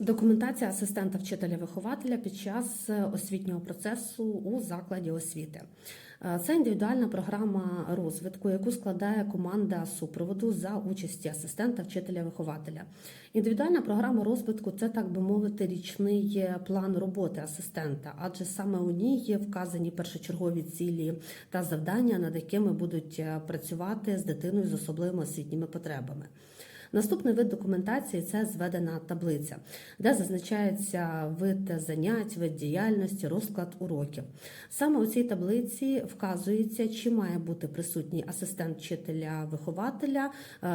Документація асистента вчителя-вихователя під час е, освітнього процесу у закладі освіти. Е, Це індивідуальна програма розвитку, яку складає команда супроводу за участі асистента вчителя-вихователя. Індивідуальна програма розвитку це, так би мовити, річний е, план роботи асистента, адже саме у ній є вказані першочергові цілі та завдання, над якими будуть працювати з дитиною з особливими освітніми потребами. Наступний вид документації це зведена таблиця, де зазначається вид занять, вид діяльності, розклад уроків. Саме у цій таблиці вказується, чи має бути присутній асистент вчителя-вихователя е,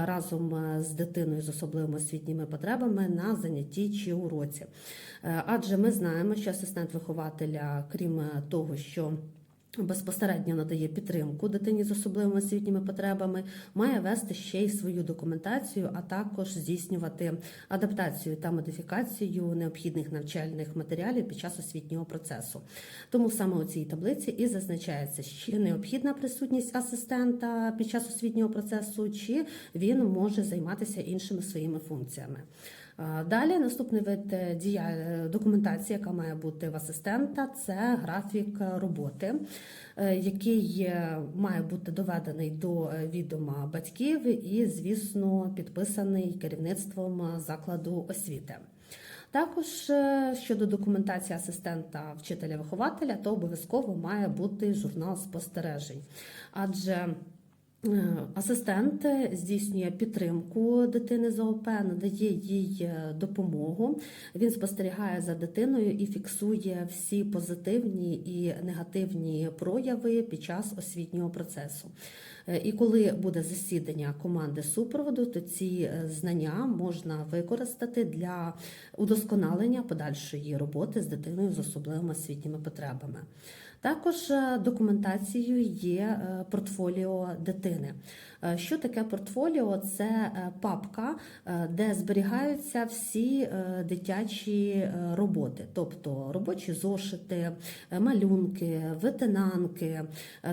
разом е, з дитиною з особливими освітніми потребами на занятті чи уроці. Е, Адже ми знаємо, що асистент вихователя, крім того, що безпосередньо надає підтримку дитині з особливими освітніми потребами, має вести ще й свою документацію, а також здійснювати адаптацію та модифікацію необхідних навчальних матеріалів під час освітнього процесу. Тому саме у цій таблиці і зазначається, чи необхідна присутність асистента під час освітнього процесу, чи він може займатися іншими своїми функціями. А, Далі наступний вид е, дія е, документації, яка має бути в асистента, це графік е, роботи, е, який е, має бути доведений до е, відома батьків і, звісно, підписаний керівництвом е, закладу освіти. Також е, щодо документації асистента вчителя-вихователя, то обов'язково має бути журнал спостережень, адже Е, Асистент здійснює підтримку дитини з ОП, надає їй е, допомогу. Він спостерігає за дитиною і фіксує всі позитивні і негативні прояви під час освітнього процесу. Е, І коли буде засідання команди супроводу, то ці е, знання можна використати для удосконалення подальшої роботи з дитиною з особливими освітніми потребами. Також е, документацією є е, портфоліо дитини. Е, Що таке портфоліо? Це е, папка, е, де зберігаються всі дитячі роботи, тобто робочі зошити, малюнки, витинанки,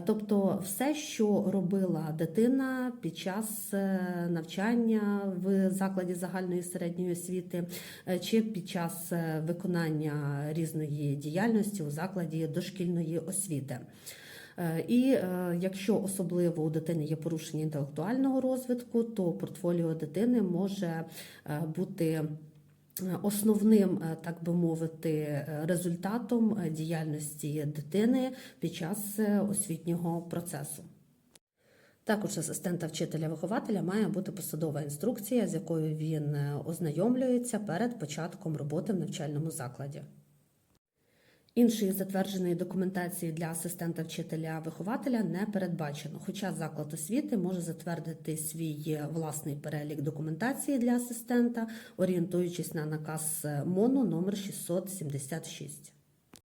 тобто все, що робила дитина під час навчання в закладі загальної середньої освіти чи під час виконання різної діяльності у закладі дошкільної освіти. Е, І е, якщо особливо у дитини є порушення інтелектуального розвитку, то портфоліо дитини може е, бути основним, так би мовити, результатом діяльності дитини під час освітнього процесу. Також асистента вчителя-вихователя має бути посадова інструкція, з якою він ознайомлюється перед початком роботи в навчальному закладі. Іншої затвердженої документації для асистента вчителя-вихователя не передбачено, хоча заклад освіти може затвердити свій власний перелік документації для асистента, орієнтуючись на наказ МОНу номер 676.